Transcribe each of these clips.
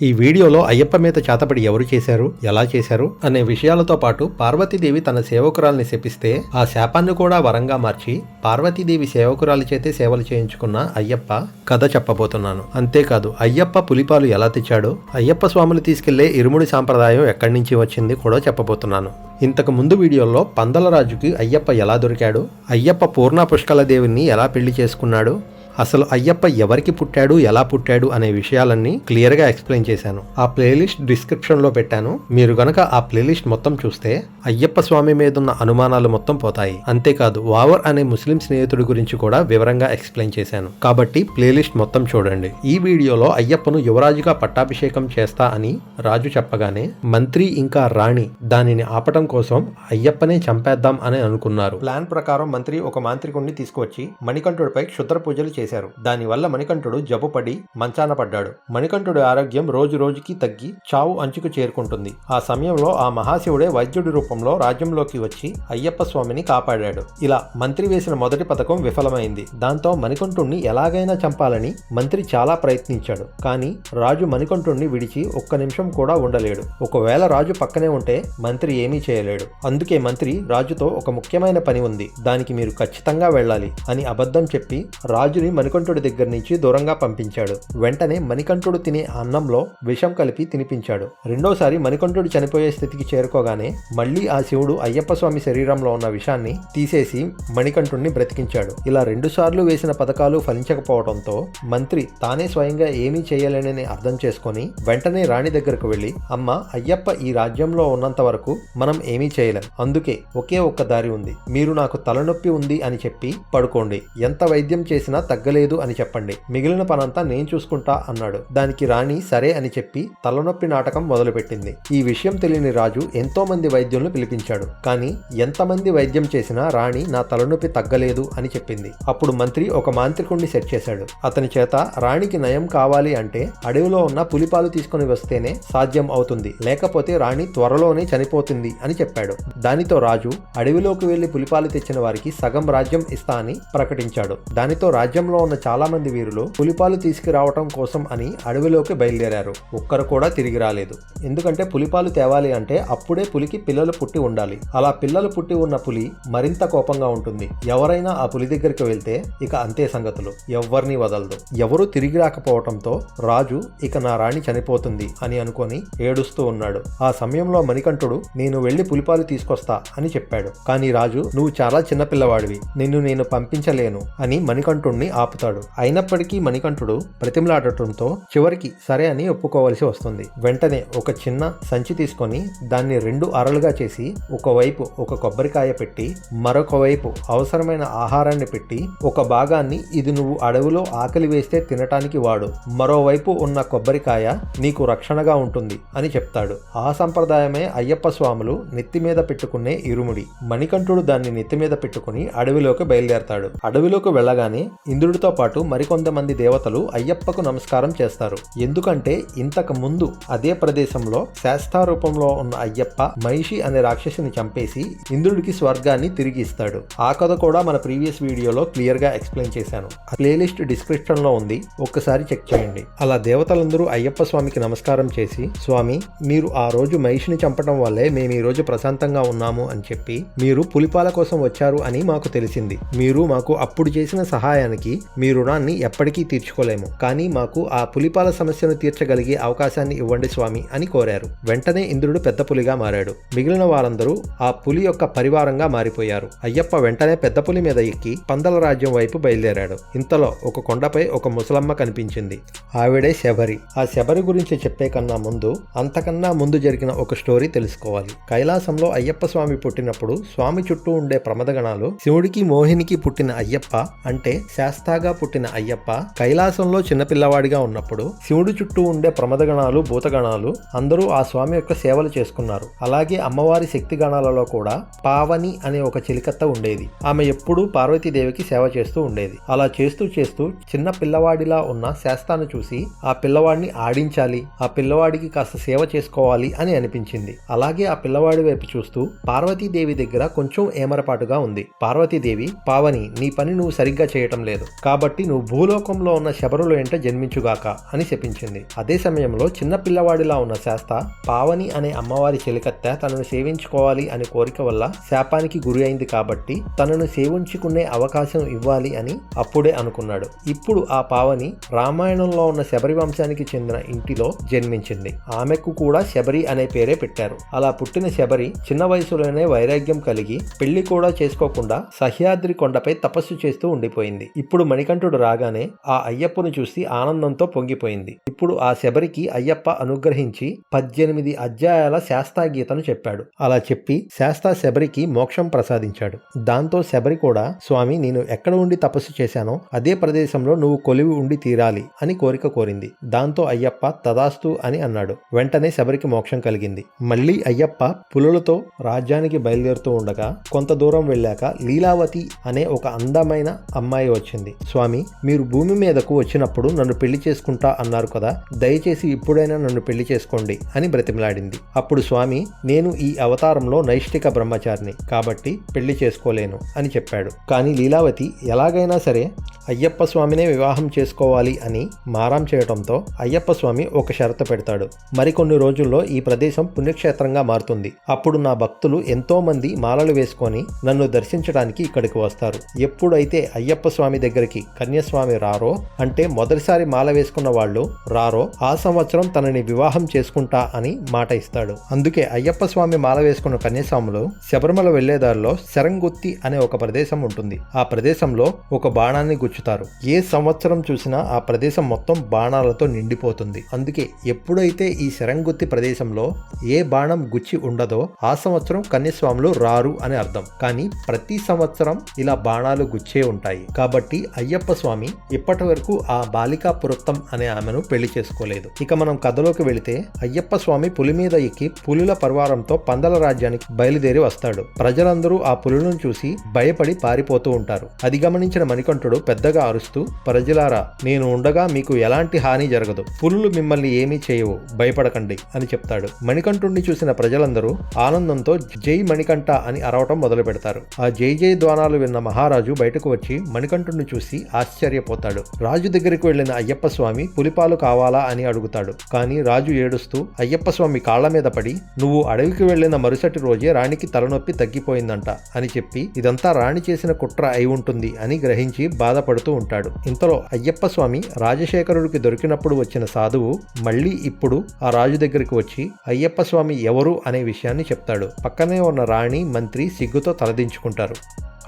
ఈ వీడియోలో అయ్యప్ప మీద చేతపడి ఎవరు చేశారు ఎలా చేశారు అనే విషయాలతో పాటు పార్వతీదేవి తన సేవకురాల్ని శపిస్తే ఆ శాపాన్ని కూడా వరంగా మార్చి పార్వతీదేవి సేవకురాలు చేతే సేవలు చేయించుకున్న అయ్యప్ప కథ చెప్పబోతున్నాను. అంతేకాదు అయ్యప్ప పులిపాలు ఎలా తెచ్చాడో అయ్యప్ప స్వాములు తీసుకెళ్ళే ఇరుముడి సాంప్రదాయం ఎక్కడి నుంచి వచ్చింది కూడా చెప్పబోతున్నాను. ఇంతకు ముందు వీడియోలో పందలరాజుకి అయ్యప్ప ఎలా దొరికాడు అయ్యప్ప పూర్ణ పుష్కల దేవిని ఎలా పెళ్ళి చేసుకున్నాడు అసలు అయ్యప్ప ఎవరికి పుట్టాడు ఎలా పుట్టాడు అనే విషయాలన్నీ క్లియర్గా ఎక్స్ప్లెయిన్ చేశాను. ఆ ప్లేలిస్ట్ డిస్క్రిప్షన్లో పెట్టాను. మీరు గనక ఆ ప్లేలిస్ట్ మొత్తం చూస్తే అయ్యప్ప స్వామి మీద ఉన్న అనుమానాలు మొత్తం పోతాయి. అంతేకాదు వావర్ అనే ముస్లిం స్నేహితుడి గురించి కూడా వివరంగా ఎక్స్ప్లెయిన్ చేశాను. కాబట్టి ప్లేలిస్ట్ మొత్తం చూడండి. ఈ వీడియోలో అయ్యప్పను యువరాజుగా పట్టాభిషేకం చేస్తా అని రాజు చెప్పగానే మంత్రి ఇంకా రాణి దానిని ఆపటం కోసం అయ్యప్పనే చంపేద్దాం అని అనుకున్నారు. ప్లాన్ ప్రకారం మంత్రి ఒక మాంత్రికుణ్ణి తీసుకువచ్చి మణికంఠుడిపై క్షుద్ర పూజలు చేశారు. దానివల్ల మణికంఠుడు జబ్బుపడి మంచాన పడ్డాడు. మణికంఠుడి ఆరోగ్యం రోజు రోజుకి తగ్గి చావు అంచుకు చేరుకుంటుంది. ఆ సమయంలో ఆ మహాశివుడే వైద్యుడి రూపంలో రాజ్యంలోకి వచ్చి అయ్యప్ప స్వామిని కాపాడాడు. ఇలా మంత్రి వేసిన మొదటి పథకం విఫలమైంది. దాంతో మణికంఠుణ్ణి ఎలాగైనా చంపాలని మంత్రి చాలా ప్రయత్నించాడు. కానీ రాజు మణికంఠుణ్ణి విడిచి ఒక్క నిమిషం కూడా ఉండలేడు. ఒకవేళ రాజు పక్కనే ఉంటే మంత్రి ఏమీ చేయలేడు. అందుకే మంత్రి రాజుతో ఒక ముఖ్యమైన పని ఉంది. దానికి మీరు ఖచ్చితంగా వెళ్ళాలి అని అబద్ధం చెప్పి రాజుని మణికంఠుడి దగ్గర నుంచి దూరంగా పంపించాడు. వెంటనే మణికంఠుడు తినే అన్నంలో విషం కలిపి తినిపించాడు. రెండోసారి మణికంఠుడు చనిపోయే స్థితికి చేరుకోగానే మళ్ళీ ఆ శివుడు అయ్యప్ప స్వామి శరీరంలో ఉన్న విషాన్ని తీసేసి మణికంఠుడిని బ్రతికించాడు. ఇలా రెండు సార్లు వేసిన పథకాలు ఫలించకపోవడంతో మంత్రి తానే స్వయంగా ఏమీ చేయలేనని అర్థం చేసుకొని వెంటనే రాణి దగ్గరకు వెళ్ళి అమ్మ అయ్యప్ప ఈ రాజ్యంలో ఉన్నంత వరకు మనం ఏమీ చేయలేం. అందుకే ఒకే ఒక్క దారి ఉంది. మీరు నాకు తలనొప్పి ఉంది అని చెప్పి పడుకోండి. ఎంత వైద్యం చేసినా తగ్గలేదు అని చెప్పండి. మిగిలిన పనంతా నేను చూసుకుంటా అన్నాడు. దానికి రాణి సరే అని చెప్పి తలనొప్పి నాటకం మొదలుపెట్టింది. ఈ విషయం తెలియని రాజు ఎంతో మంది వైద్యులను పిలిపించాడు. కానీ ఎంతమంది వైద్యం చేసినా రాణి నా తలనొప్పి తగ్గలేదు అని చెప్పింది. అప్పుడు మంత్రి ఒక మాంత్రికుణ్ణి సెట్ చేశాడు. అతని చేత రాణికి నయం కావాలి అంటే అడవిలో ఉన్న పులిపాలు తీసుకుని వస్తేనే సాధ్యం అవుతుంది. లేకపోతే రాణి త్వరలోనే చనిపోతుంది అని చెప్పాడు. దానితో రాజు అడవిలోకి వెళ్ళి పులిపాలు తెచ్చిన వారికి సగం రాజ్యం ఇస్తా అని ప్రకటించాడు. దానితో రాజ్యంలో ఉన్న చాలా మంది వీరులు పులిపాలు తీసుకురావటం కోసం అని అడవిలోకి బయలుదేరారు. ఒక్కరు కూడా తిరిగి రాలేదు. ఎందుకంటే పులిపాలు తేవాలి అంటే అప్పుడే పులికి పిల్లలు పుట్టి ఉండాలి. అలా పిల్లలు పుట్టి ఉన్న పులి మరింత కోపంగా ఉంటుంది. ఎవరైనా ఆ పులి దగ్గరికి వెళ్తే ఇక అంతే సంగతులు. ఎవ్వరిని వదలదు. ఎవరూ తిరిగి రాకపోవటంతో రాజు ఇక నా రాణి చనిపోతుంది అని అనుకొని ఏడుస్తూ ఉన్నాడు. ఆ సమయంలో మణికంఠుడు నేను వెళ్ళి పులిపాలు తీసుకొస్తా అని చెప్పాడు. కానీ రాజు నువ్వు చాలా చిన్నపిల్లవాడివి. నిన్ను నేను పంపించలేను అని మణికంఠుణ్ణి ఆపుతాడు. అయినప్పటికీ మణికంఠుడు ప్రతిమలాడటంతో చివరికి సరే అని ఒప్పుకోవలసి వస్తుంది. వెంటనే ఒక చిన్న సంచి తీసుకొని దాన్ని రెండు అరలుగా చేసి ఒకవైపు ఒక కొబ్బరికాయ పెట్టి మరొక వైపు అవసరమైన ఆహారాన్ని పెట్టి ఒక భాగాన్ని ఇది నువ్వు అడవిలో ఆకలి వేస్తే తినటానికి వాడు. మరోవైపు ఉన్న కొబ్బరికాయ నీకు రక్షణగా ఉంటుంది అని చెప్తాడు. ఆ సంప్రదాయమే అయ్యప్ప స్వాములు నెత్తి మీద పెట్టుకునే ఇరుముడి. మణికంఠుడు దాన్ని నెత్తి మీద పెట్టుకుని అడవిలోకి బయలుదేరతాడు. అడవిలోకి వెళ్ళగానే ఇంద్రుడితో పాటు మరికొంతమంది దేవతలు అయ్యప్పకు నమస్కారం చేస్తారు. ఎందుకంటే ఇంతకు ముందు అదే ప్రదేశంలో శాస్తారూపంలో ఉన్న అయ్యప్ప మహిషి అనే రాక్షసిని చంపేసి ఇంద్రుడికి స్వర్గాన్ని తిరిగి ఇస్తాడు. ఆ కథ కూడా మన ప్రీవియస్ వీడియోలో క్లియర్గా ఎక్స్ప్లెయిన్ చేశాను. ప్లేలిస్ట్ డిస్క్రిప్షన్లో ఉంది. ఒక్కసారి చెక్ చేయండి. అలా దేవతలందరూ అయ్యప్ప స్వామికి నమస్కారం చేసి స్వామి మీరు ఆ రోజు మహిషిని చంపడం వల్లే మేము ఈ రోజు ప్రశాంతంగా ఉన్నాము అని చెప్పి మీరు పులిపాల కోసం వచ్చారు అని మాకు తెలిసింది. మీరు మాకు అప్పుడు చేసిన సహాయానికి మీ రుణాన్ని ఎప్పటికీ తీర్చుకోలేము. కానీ మాకు ఆ పులిపాల సమస్యను తీర్చగలిగే అవకాశాన్ని ఇవ్వండి స్వామి అని కోరారు. వెంటనే ఇంద్రుడు పెద్ద పులిగా మారాడు. మిగిలిన వారందరూ ఆ పులి యొక్క పరివారంగా మారిపోయారు. అయ్యప్ప వెంటనే పెద్ద పులి మీద ఎక్కి పందల రాజ్యం వైపు బయలుదేరాడు. ఇంతలో ఒక కొండపై ఒక ముసలమ్మ కనిపించింది. ఆవిడే శబరి. ఆ శబరి గురించి చెప్పే కన్నా ముందు అంతకన్నా ముందు జరిగిన ఒక స్టోరీ తెలుసుకోవాలి. కైలాసంలో అయ్యప్ప స్వామి పుట్టినప్పుడు స్వామి చుట్టూ ఉండే ప్రమదగణాలు శివుడికి మోహినికి పుట్టిన అయ్యప్ప అంటే శాస్తాగా పుట్టిన అయ్యప్ప కైలాసంలో చిన్నపిల్లవాడిగా ఉన్నప్పుడు శివుడి చుట్టూ ఉండే ప్రమదగణాలు భూతగణాలు అందరూ ఆ స్వామి యొక్క సేవలు చేసుకున్నారు. అలాగే అమ్మవారి శక్తి గణాలలో కూడా పావని అనే ఒక చిలికత్త ఉండేది. ఆమె ఎప్పుడూ పార్వతీదేవికి సేవ చేస్తూ ఉండేది. అలా చేస్తూ చేస్తూ చిన్న పిల్లవాడిలా ఉన్న శాస్తాను చూసి ఆ పిల్లవాడిని ఆడించాలి ఆ పిల్లవాడికి కాస్త సేవ చేసుకోవాలి అని అనిపించింది. అలాగే ఆ పిల్లవాడి వైపు చూస్తూ పార్వతీదేవి దగ్గర కొంచెం ఏమరపాటుగా ఉంది. పార్వతీదేవి పావని నీ పని నువ్వు సరిగ్గా చేయటం లేదు. కాబట్టి నువ్వు భూలోకంలో ఉన్న శబరులు వెంట జన్మించుగాక అని శపించింది అదే సమయంలో చిన్న పిల్లవాడిలా ఉన్న శాస్త పావని అనే అమ్మవారి చెలికత్తె తనను సేవించుకోవాలి అనే కోరిక వల్ల శాపానికి గురి అయింది కాబట్టి తనను సేవించుకునే అవకాశం ఇవ్వాలి అని అప్పుడే అనుకున్నాడు. ఇప్పుడు ఆ పావని రామాయణంలో ఉన్న శబరి వంశానికి చెందిన ఇంటిలో జన్మించింది. ఆమెకు కూడా శబరి అనే పేరే పెట్టారు. అలా పుట్టిన శబరి చిన్న వయసులోనే వైరాగ్యం కలిగి పెళ్ళి కూడా చేసుకోకుండా సహ్యాద్రి కొండపై తపస్సు చేస్తూ ఉండిపోయింది. ఇప్పుడు మణికంఠుడు రాగానే ఆ అయ్యప్పను చూసి ఆనందంతో పొంగిపోయింది. ఇప్పుడు ఆ శబరికి అయ్యప్ప అనుగ్రహించి పద్దెనిమిది అధ్యాయాల శాస్తా గీతను చెప్పాడు. అలా చెప్పి శాస్తా శబరికి మోక్షం ప్రసాదించాడు. దాంతో శబరి కూడా స్వామి నేను ఎక్కడ ఉండి తపస్సు చేశానో అదే ప్రదేశంలో నువ్వు కొలివి ఉండి తీరాలి అని కోరిక కోరింది. దాంతో అయ్యప్ప తదాస్తు అని అన్నాడు. వెంటనే శబరికి మోక్షం కలిగింది. మళ్ళీ అయ్యప్ప పులులతో రాజ్యానికి బయలుదేరుతూ ఉండగా కొంత దూరం వెళ్ళాక లీలావతి అనే ఒక అందమైన అమ్మాయి వచ్చింది. స్వామి మీరు భూమి మీదకు వచ్చినప్పుడు నన్ను పెళ్ళి చేసుకుంటా అన్నారు కదా దయచేసి ఇప్పుడైనా నన్ను పెళ్ళి చేసుకోండి అని బ్రతిమలాడింది. అప్పుడు స్వామి నేను ఈ అవతారంలో నైష్టిక బ్రహ్మచారిని కాబట్టి పెళ్ళి చేసుకోలేను అని చెప్పాడు. కానీ లీలావతి ఎలాగైనా సరే అయ్యప్ప స్వామినే వివాహం చేసుకోవాలి అని మారాం చేయడంతో అయ్యప్ప స్వామి ఒక షరతు పెడతాడు. మరికొన్ని రోజుల్లో ఈ ప్రదేశం పుణ్యక్షేత్రంగా మారుతుంది. అప్పుడు నా భక్తులు ఎంతో మంది మాలలు వేసుకొని నన్ను దర్శించడానికి ఇక్కడికి వస్తారు. ఎప్పుడైతే అయ్యప్ప స్వామి దగ్గర దగ్గరికి కన్యస్వామి రారో? అంటే మొదటిసారి మాల వేసుకున్న వాళ్ళు రారో? ఆ సంవత్సరం తనని వివాహం చేసుకుంటా అని మాట ఇస్తాడు. అందుకే అయ్యప్ప స్వామి మాల వేసుకున్న కన్యస్వాములు శబరిమల వెళ్ళేదారిలో శరంగుత్తి అనే ఒక ప్రదేశం ఉంటుంది. ఆ ప్రదేశంలో ఒక బాణాన్ని గుచ్చుతారు. ఏ సంవత్సరం చూసినా ఆ ప్రదేశం మొత్తం బాణాలతో నిండిపోతుంది. అందుకే ఎప్పుడైతే ఈ శరంగుత్తి ప్రదేశంలో ఏ బాణం గుచ్చి ఉండదో ఆ సంవత్సరం కన్యస్వాములు రారు అని అర్థం. కానీ ప్రతి సంవత్సరం ఇలా బాణాలు గుచ్చే ఉంటాయి. కాబట్టి అయ్యప్ప స్వామి ఇప్పటి వరకు ఆ బాలికా పురత్తం అనే ఆమెను పెళ్ళి చేసుకోలేదు. ఇక మనం కథలోకి వెళితే అయ్యప్ప స్వామి పులి మీద ఎక్కి పులుల పరివారంతో పందల రాజ్యానికి బయలుదేరి వస్తాడు. ప్రజలందరూ ఆ పులులను చూసి భయపడి పారిపోతూ ఉంటారు. అది గమనించిన మణికంఠుడు పెద్దగా అరుస్తూ ప్రజలారా నేను ఉండగా మీకు ఎలాంటి హాని జరగదు. పులులు మిమ్మల్ని ఏమీ చేయవు. భయపడకండి అని చెప్తాడు. మణికంఠుణ్ణి చూసిన ప్రజలందరూ ఆనందంతో జై మణికంఠ అని అరవటం మొదలు పెడతారు ఆ జై జై ద్వానాలు విన్న మహారాజు బయటకు వచ్చి మణికంఠుణ్ణి చూసి ఆశ్చర్యపోతాడు. రాజు దగ్గరికి వెళ్ళిన అయ్యప్ప స్వామి పులిపాలు కావాలా అని అడుగుతాడు. కానీ రాజు ఏడుస్తూ అయ్యప్ప స్వామి కాళ్ళ మీద పడి నువ్వు అడవికి వెళ్ళిన మరుసటి రోజే రాణికి తలనొప్పి తగ్గిపోయిందంట అని చెప్పి ఇదంతా రాణి చేసిన కుట్ర అయి ఉంటుంది అని గ్రహించి బాధపడుతూ ఉంటాడు. ఇంతలో అయ్యప్ప స్వామి రాజశేఖరుడికి దొరికినప్పుడు వచ్చిన సాధువు మళ్ళీ ఇప్పుడు ఆ రాజు దగ్గరికి వచ్చి అయ్యప్ప స్వామి ఎవరు? అనే విషయాన్ని చెప్తాడు. పక్కనే ఉన్న రాణి మంత్రి సిగ్గుతో తలదించుకుంటారు.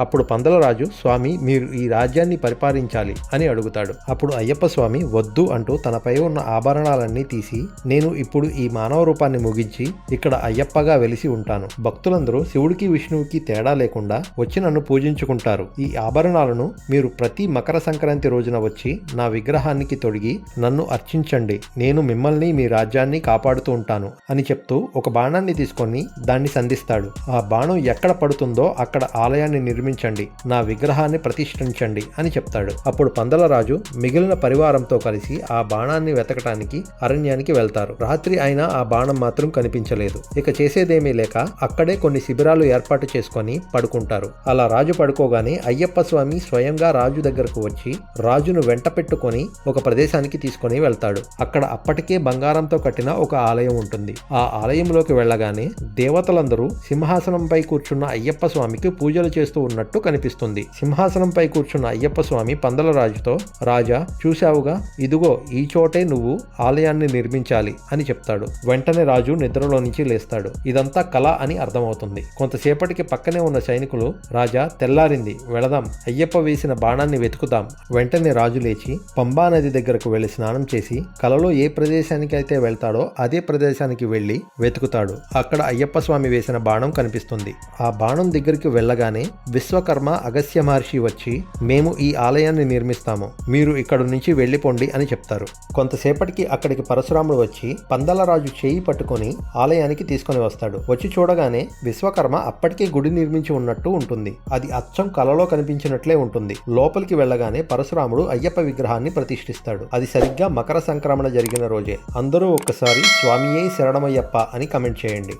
అప్పుడు పందలరాజు స్వామి మీరు ఈ రాజ్యాన్ని పరిపాలించాలి అని అడుగుతాడు. అప్పుడు అయ్యప్ప స్వామి వద్దు అంటూ తనపై ఉన్న ఆభరణాలన్నీ తీసి నేను ఇప్పుడు ఈ మానవ రూపాన్ని ముగించి ఇక్కడ అయ్యప్పగా వెలిసి ఉంటాను. భక్తులందరూ శివుడికి విష్ణువుకి తేడా లేకుండా వచ్చి నన్ను పూజించుకుంటారు. ఈ ఆభరణాలను మీరు ప్రతి మకర సంక్రాంతి రోజున వచ్చి నా విగ్రహానికి తొడిగి నన్ను అర్చించండి. నేను మిమ్మల్ని మీ రాజ్యాన్ని కాపాడుతూ ఉంటాను అని చెప్తూ ఒక బాణాన్ని తీసుకొని దాన్ని సంధిస్తాడు. ఆ బాణం ఎక్కడ పడుతుందో అక్కడ ఆలయాన్ని నిర్మి నిర్మించండి నా విగ్రహాన్ని ప్రతిష్ఠించండి అని చెప్తాడు. అప్పుడు పందలరాజు మిగిలిన పరివారంతో కలిసి ఆ బాణాన్ని వెతకటానికి అరణ్యానికి వెళ్తారు. రాత్రి అయినా ఆ బాణం మాత్రం కనిపించలేదు. ఇక చేసేదేమీ లేక అక్కడే కొన్ని శిబిరాలు ఏర్పాటు చేసుకొని పడుకుంటారు. అలా రాజు పడుకోగానే అయ్యప్ప స్వామి స్వయంగా రాజు దగ్గరకు వచ్చి రాజును వెంట పెట్టుకొని ఒక ప్రదేశానికి తీసుకొని వెళ్తాడు. అక్కడ అప్పటికే బంగారంతో కట్టిన ఒక ఆలయం ఉంటుంది. ఆ ఆలయంలోకి వెళ్ళగానే దేవతలందరూ సింహాసనంపై కూర్చున్న అయ్యప్ప స్వామికి పూజలు చేస్తూ ఉన్నట్టు కనిపిస్తుంది. సింహాసనంపై కూర్చున్న అయ్యప్ప స్వామి పందల రాజుతో రాజా చూశావుగా? ఇదిగో ఈ చోటే నువ్వు ఆలయాన్ని నిర్మించాలి అని చెప్తాడు. వెంటనే రాజు నిద్రలో నుంచి లేస్తాడు. ఇదంతా కళ అని అర్థమవుతుంది. కొంతసేపటికి పక్కనే ఉన్న సైనికులు రాజా తెల్లారింది. వెళదాం. అయ్యప్ప వేసిన బాణాన్ని వెతుకుదాం. వెంటనే రాజు లేచి పంబా నది దగ్గరకు వెళ్ళి స్నానం చేసి కలలో ఏ ప్రదేశానికి అయితే వెళ్తాడో అదే ప్రదేశానికి వెళ్ళి వెతుకుతాడు. అక్కడ అయ్యప్ప స్వామి వేసిన బాణం కనిపిస్తుంది. ఆ బాణం దగ్గరికి వెళ్ళగానే విశ్వకర్మ అగస్య మహర్షి వచ్చి మేము ఈ ఆలయాన్ని నిర్మిస్తాము. మీరు ఇక్కడ నుంచి వెళ్ళిపోండి అని చెప్తారు. కొంతసేపటికి అక్కడికి పరశురాముడు వచ్చి పందలరాజు చేయి పట్టుకొని ఆలయానికి తీసుకొని వస్తాడు. వచ్చి చూడగానే విశ్వకర్మ అప్పటికే గుడి నిర్మించి ఉన్నట్టు ఉంటుంది. అది అచ్చం కలలో కనిపించినట్లే ఉంటుంది. లోపలికి వెళ్ళగానే పరశురాముడు అయ్యప్ప విగ్రహాన్ని ప్రతిష్ఠిస్తాడు. అది సరిగ్గా మకర సంక్రమణ జరిగిన రోజే. అందరూ ఒక్కసారి స్వామియే శరణమయ్యప్ప అని కమెంట్ చేయండి.